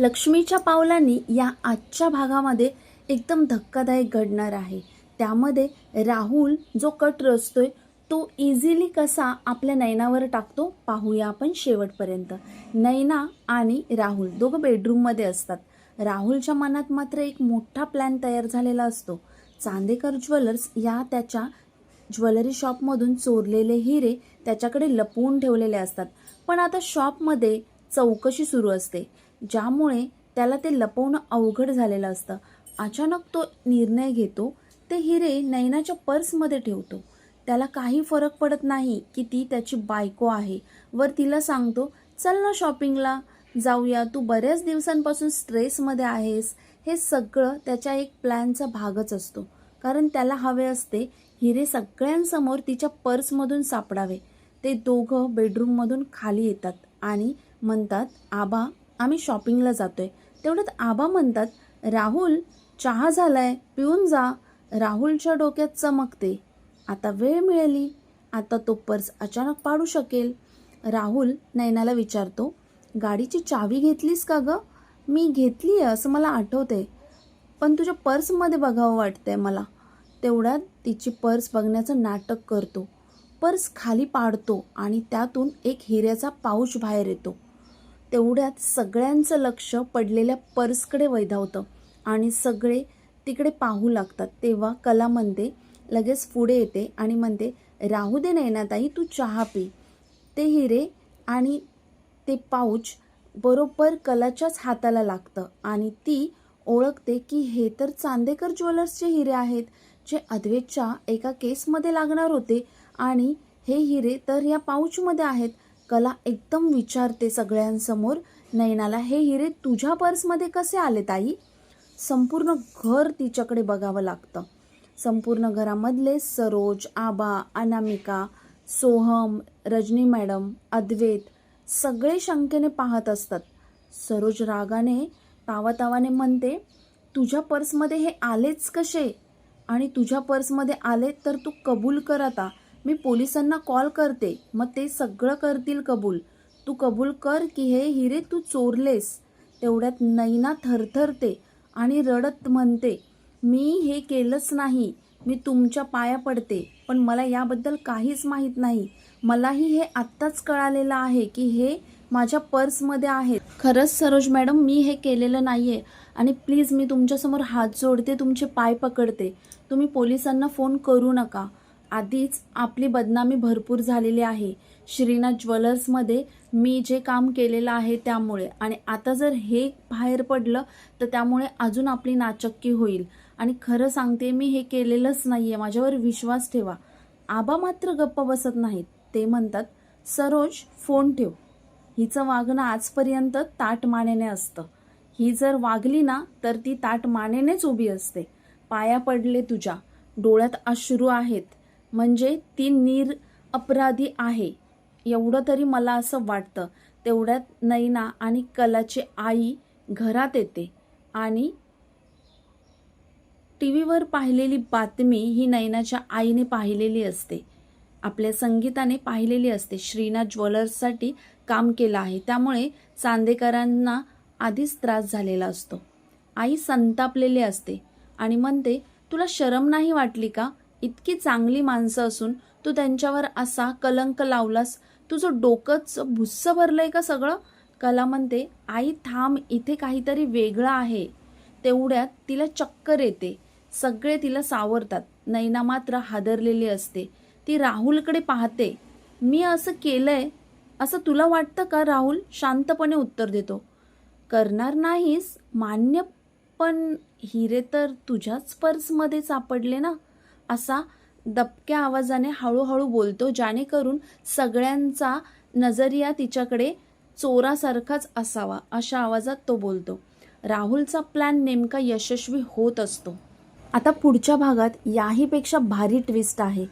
लक्ष्मीच्या पावलांनी या आजच्या भागामध्ये एकदम धक्कादायक घडणार आहे. त्यामध्ये राहुल जो कट रचतोय तो इझिली कसा आपल्या नयनावर टाकतो पाहूया आपण शेवटपर्यंत. नैना आणि राहुल दोघं बेडरूममध्ये असतात. राहुलच्या मनात मात्र एक मोठा प्लॅन तयार झालेला असतो. चांदेकर ज्वेलर्स या त्याच्या ज्वेलरी शॉपमधून चोरलेले हिरे त्याच्याकडे लपवून ठेवलेले असतात. पण आता शॉपमध्ये चौकशी सुरू असते. ज्यामुळे त्याला ते लपवणं अवघड झालेलं असतं. अचानक तो निर्णय घेतो ते हिरे नैनाच्या पर्समध्ये ठेवतो. त्याला काही फरक पडत नाही की ती त्याची बायको आहे. वर तिला सांगतो चल ना शॉपिंगला. जाऊया. तू बऱ्याच दिवसांपासून स्ट्रेसमध्ये आहेस. हे सगळं त्याच्या एक प्लॅनचा भागच असतो. कारण त्याला हवे असते हिरे सगळ्यांसमोर तिच्या पर्समधून सापडावे. ते दोघं बेडरूममधून खाली येतात आणि म्हणतात आबा आम्ही शॉपिंगला जातोय. तेवढ्यात आबा म्हणतात राहुल चहा झालाय पिऊन जा. राहुलच्या डोक्यात चमकते. आता वेळ मिळाली. आता तो पर्स अचानक पाडू शकेल. राहुल नैनाला विचारतो गाडीची चावी घेतलीस का गं? मी घेतली आहे असं मला आठवते पण तुझ्या पर्समध्ये बघावं वाटतंय मला. तेवढ्यात तिची पर्स बघण्याचं नाटक करतो. पर्स खाली पाडतो आणि त्यातून एक हिऱ्याचा पाऊच बाहेर येतो. तेवढ्यात सगळ्यांचं लक्ष पडलेल्या पर्सकडे वैधावतं आणि सगळे तिकडे पाहू लागतात. तेव्हा कला म्हणते लगेच पुढे येते आणि म्हणते राहू दे नयनाताई तू चहा पी. ते हिरे आणि ते पाऊच बरोबर कलाच्याच हाताला लागतं. आणि ती ओळखते की हे तर चांदेकर ज्वेलर्सचे हिरे आहेत जे अद्वैतच्या एका केसमध्ये लागणार होते. आणि हे हिरे तर या पाऊचमध्ये आहेत. कला एकदम विचारते सगळ्यांसमोर. नयनाला हे हिरे तुझ्या पर्समध्ये कसे आले ताई? संपूर्ण घर तिच्याकडे बघावं लागतं. संपूर्ण घरामधले सरोज आबा अनामिका सोहम रजनी मॅडम अद्वैत सगळे शंकेने पाहत असतात. सरोज रागाने तावातावाने म्हणते तुझ्या पर्समध्ये हे आलेच कसे? आणि तुझ्या पर्समध्ये आले तर तू कबूल कर आता. मी पोलिसांना कॉल करते. मग ते सगळं करतील कबूल. तू कबूल कर की हे हिरे तू चोरलेस. तेवढ्यात नैना थरथरते आणि रडत म्हणते मी हे केलंच नाही. मी तुमच्या पाया पडते. पण मला याबद्दल काहीच माहीत नाही. मलाही हे आत्ताच कळालेलं आहे की हे माझ्या पर्समध्ये आहेत. खरंच सरोज मॅडम मी हे केलेलं नाही आहे आणि प्लीज मी तुमच्यासमोर हात जोडते तुमचे पाय पकडते. तुम्ही पोलिसांना फोन करू नका. आधीच आपली बदनामी भरपूर झालेली आहे. श्रीनाथ ज्वेलर्समध्ये मी जे काम केलेलं आहे त्यामुळे. आणि आता जर हे बाहेर पडलं तर त्यामुळे अजून आपली नाचक्की होईल. आणि खरं सांगते मी हे केलेलंच नाही आहे माझ्यावर विश्वास ठेवा. आबा मात्र गप्प बसत नाहीत. ते म्हणतात सरोज फोन ठेव. हिचं वागणं आजपर्यंत ताट मानेने असतं. ही जर वागली ना तर ती ताट मानेनेच उभी असते. पाया पडले तुझ्या. डोळ्यात अश्रू आहेत. म्हणजे ती निर अपराधी आहे. एवढं तरी मला असं वाटतं. तेवढ्यात नैना आणि कलाची आई घरात येते. आणि टी व्हीवर पाहिलेली बातमी ही नैनाच्या आईने पाहिलेली असते. आपल्या संगीताने पाहिलेली असते. श्रीनाथ ज्वेलर्ससाठी काम केलं आहे. त्यामुळे चांदेकरांना आधीच त्रास झालेला असतो. आई संतापलेली असते. आणि म्हणते तुला शरम नाही वाटली का? इतकी चांगली माणसं असून तू त्यांच्यावर असा कलंक लावलास तुझं डोकंच भुस्सं भरलंय का सगळं? कला म्हणते आई थांब इथे काहीतरी वेगळं आहे. तेवढ्यात तिला चक्कर येते. सगळे तिला सावरतात. नैना मात्र हादरलेली असते. ती राहुलकडे पाहते. मी असं केलंय असं तुला वाटतं का राहुल? शांतपणे उत्तर देतो. करणार नाहीस मान्य पण हिरे तर तुझ्याच पर्समध्ये सापडले ना. असा दबक्या आवाजाने हळूहळू बोलतो जेणेकरून सगळ्यांचा नजरिया तिच्याकडे चोरासारखाच असावा अशा आवाजात तो बोलतो. राहुलचा प्लॅन नेमका यशस्वी होत असतो. आता पुढच्या भागात याहीपेक्षा भारी ट्विस्ट आहे.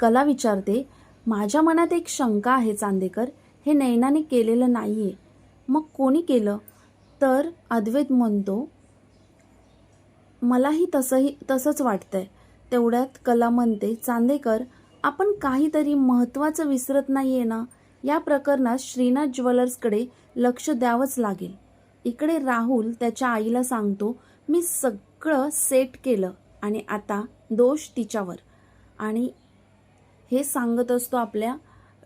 कला विचारते माझ्या मनात एक शंका आहे चांदेकर हे नैनाने केलेलं नाही आहे मग कोणी केलं? तर अद्वैत म्हणतो मलाही तसंही तसंच वाटतंय. तेवढ्यात कला म्हणते चांदेकर आपण काहीतरी महत्त्वाचं विसरत नाही आहे ना? या प्रकरणात श्रीनाथ ज्वेलर्सकडे लक्ष द्यावंच लागेल. इकडे राहुल त्याच्या आईला सांगतो मी सगळं सेट केलं आणि आता दोष तिच्यावर. आणि हे सांगत असतो आपल्या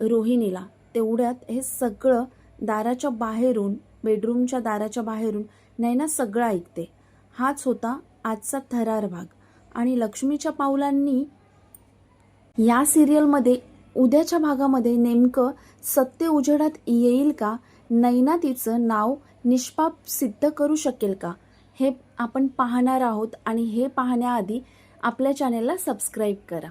रोहिणीला. तेवढ्यात हे सगळं दाराच्या बाहेरून बेडरूमच्या दाराच्या बाहेरून नैना सगळं ऐकते. हाच होता आजचा थरार भाग आणि लक्ष्मीच्या पावलांनी या सिरियलमध्ये उद्याच्या भागामध्ये नेमकं सत्य उजेडात येईल का? नैना तिचं नाव निष्पाप सिद्ध करू शकेल का? हे आपण पाहणार आहोत आणि हे पाहण्याआधी आपल्या चॅनेलला सबस्क्राईब करा.